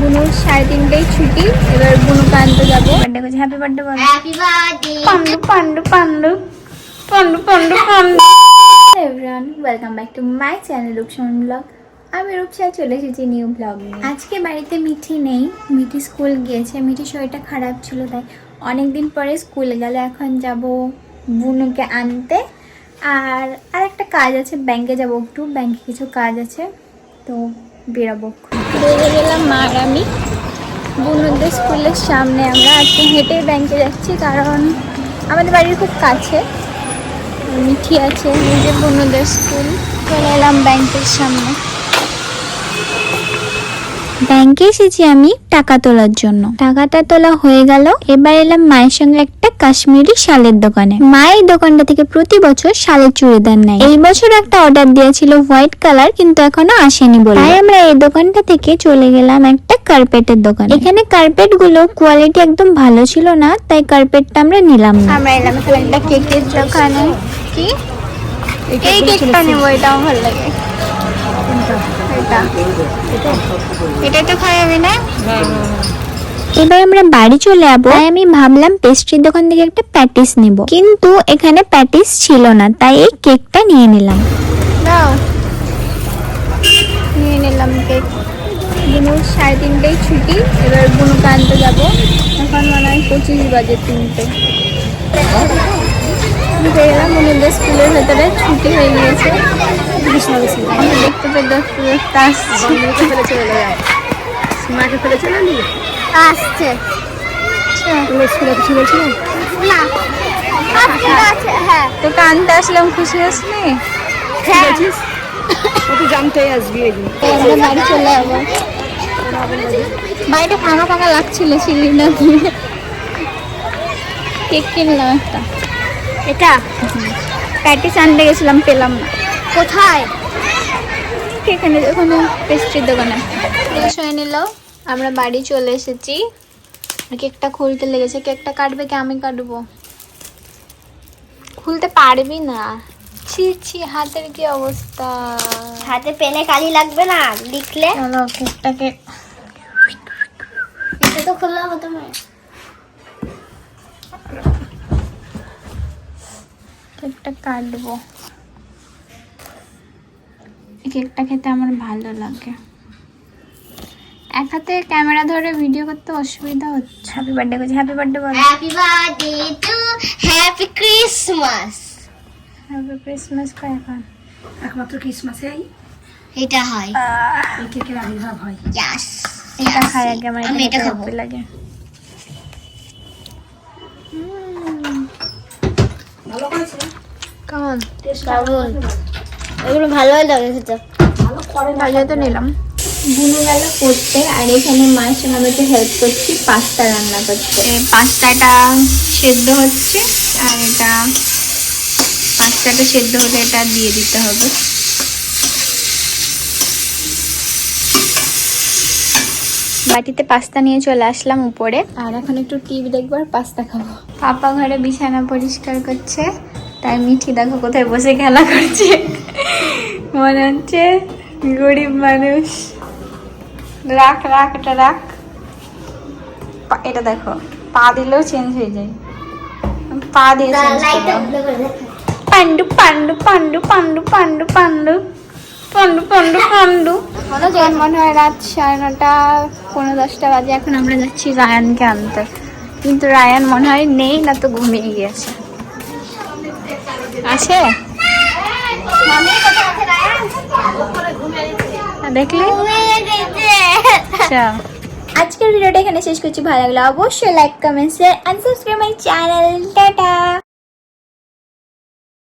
বুনুর সাড়ে তিনটেই ছুটি এবার বুনুকে আনতে যাব। বার্থডে করছে হ্যাপি বার্থডে বলো। Pandu Pandu Pandu Pandu Pandu Pandu. Everyone welcome back to my channel রূপসন blog আমি রূপসা চলে এসেছি নিউ ব্লগ আজকে বাড়িতে মিঠি নেই মিঠি স্কুল গিয়েছে। মিঠি শরীরটা খারাপ ছিল তাই অনেক দিন পরে স্কুলে গেল। এখন যাব বুনুকে আনতে। আর আর একটা কাজ আছে ব্যাংকে যাব। একটু ব্যাংকে কিছু কাজ আছে তো বেরোবো বেরিয়ে গেলাম মা আর আমি। বুনুদের স্কুলের সামনে আমরা আজকে হেঁটে ব্যাংকে যাচ্ছি কারণ আমাদের বাড়ির খুব কাছে। মিঠি আছে নিজের বুনুদের স্কুল। চলে এলাম ব্যাংকের সামনে। ব্যাংকে এসেছি আমি টাকা তোলার জন্য। টাকাটা তোলা হয়ে গেল। এবার এলাম মায়ের সঙ্গে একটা কাশ্মীরি শালের দোকানে। মা এই দোকানটা থেকে প্রতি বছর শালের চুড়িদার নেয়। এই বছর একটা অর্ডার দিয়েছিল হোয়াইট কালার কিন্তু এখনও আসেনি বলে। তাই আমরা এই দোকানটা থেকে চলে গেলাম একটা কার্পেটের দোকান। এখানে কার্পেটগুলো কোয়ালিটি একদম ভালো ছিল না তাই কার্পেটটা আমরা নিলাম না। আমরা এলাম একটা কেকের দোকানে। কি? এই কেকটা নেব এটাও ভালো লাগে। এটা। এটা তো খাই না? এবার আমরা বাড়ি চলে যাব। তাই আমি ভাবলাম পেস্ট্রির দোকান থেকে একটা প্যাটিস নিব। কিন্তু এখানে প্যাটিস ছিল না তাই এই কেকটা নিয়ে নিলাম। নিয়ে নিলাম কেক বুনুর সাড়ে তিনটেই ছুটি এবার বুনুকে আনতে যাব। এখন মনে হয় পঁচিশ বাজে তিনটে। ঢুকে গেলাম বুনুদের স্কুলের ভেতরে ছুটি হয়ে গিয়েছে। দেখতে মাকে ফেলে চলে নি? আসছে। তুমি স্কুলে কিছু বলছিলে? না। হ্যাঁ। তোকে আনতে আসলাম খুশি আসলি হ্যাঁ। ও তো জানতেই আসবি আমরা বাড়ি চলে যাব। বাড়িটা ফাঁকা ফাঁকা লাগছিল সিঁড়ি না দিয়ে। কেক কিনলাম একটা। এটা? প্যাটিস আনতে গেছিলাম পেলাম না। কোথায়? এখানে ওখানে পেস্ট্রির দোকানে ফ্রেশ হয়ে নিল আমরা বাড়ি চলে এসেছি। কেকটা খুলতে লেগেছে কেকটা কাটবে কি আমি কাটবো? খুলতে পারবি না। ছি ছি হাতের কি অবস্থা? হাতে পেনে কালি লাগবে না লিখলে? চলো কেকটাকে এটা তো খুললাম তুমি। কেকটা কাটবো। কেকটা খেতে আমার ভালো লাগে। এক হাতে ক্যামেরা ধরে ভিডিও করতে অসুবিধা হচ্ছে। হ্যাপি বার্থডে করছি হ্যাপি বার্থডে বলো। Happy birthday to happy Christmas happy Christmas কয় এখন? একমাত্র ক্রিসমাসে এটা হয়। এই কেকের আবির্ভাব হয়। ইয়াস এটা খাই আগে আমার আমি এটা খাব। লাগে। ভালো করেছে? কেমন? দারুণ এগুলো ভালোই লাগে খেতে। ভালো করে ভালো তো নিলাম। বুনু গেল করতে আর এখানে মায়ের সঙ্গে আমি একটু হেল্প করছি পাস্তা রান্না করতে। পাস্তাটা সেদ্ধ হচ্ছে আর এটা পাস্তাটা সেদ্ধ হলে এটা দিয়ে দিতে হবে। বাটিতে পাস্তা নিয়ে চলে আসলাম উপরে। আর এখন একটু টিভি দেখব আর পাস্তা খাব। পাপা ঘরে বিছানা পরিষ্কার করছে তাই মিঠি দেখো কোথায় বসে খেলা করছে। মনে হচ্ছে গরিব মানুষ। রাখ রাখ এটা রাখ। এটা দেখো পা দিলেও চেঞ্জ হয়ে যায়। পা দিয়ে পান্ডু পান্ডু পান্ডু পান্ডু পান্ডু পান্ডু পান্ডু পান্ডু পান্ডু মনে হয় রাত সাড়ে নটা পনেরো দশটা বাজে এখন আমরা যাচ্ছি রায়ানকে আনতে। কিন্তু রায়ান মনে হয় নেই না তো ঘুমিয়ে গিয়েছে। আছে? দেখলি আচ্ছা আজকের ভিডিওটা এখানে শেষ করছি ভালো লাগলে অবশ্যই like comment share and subscribe my channel tata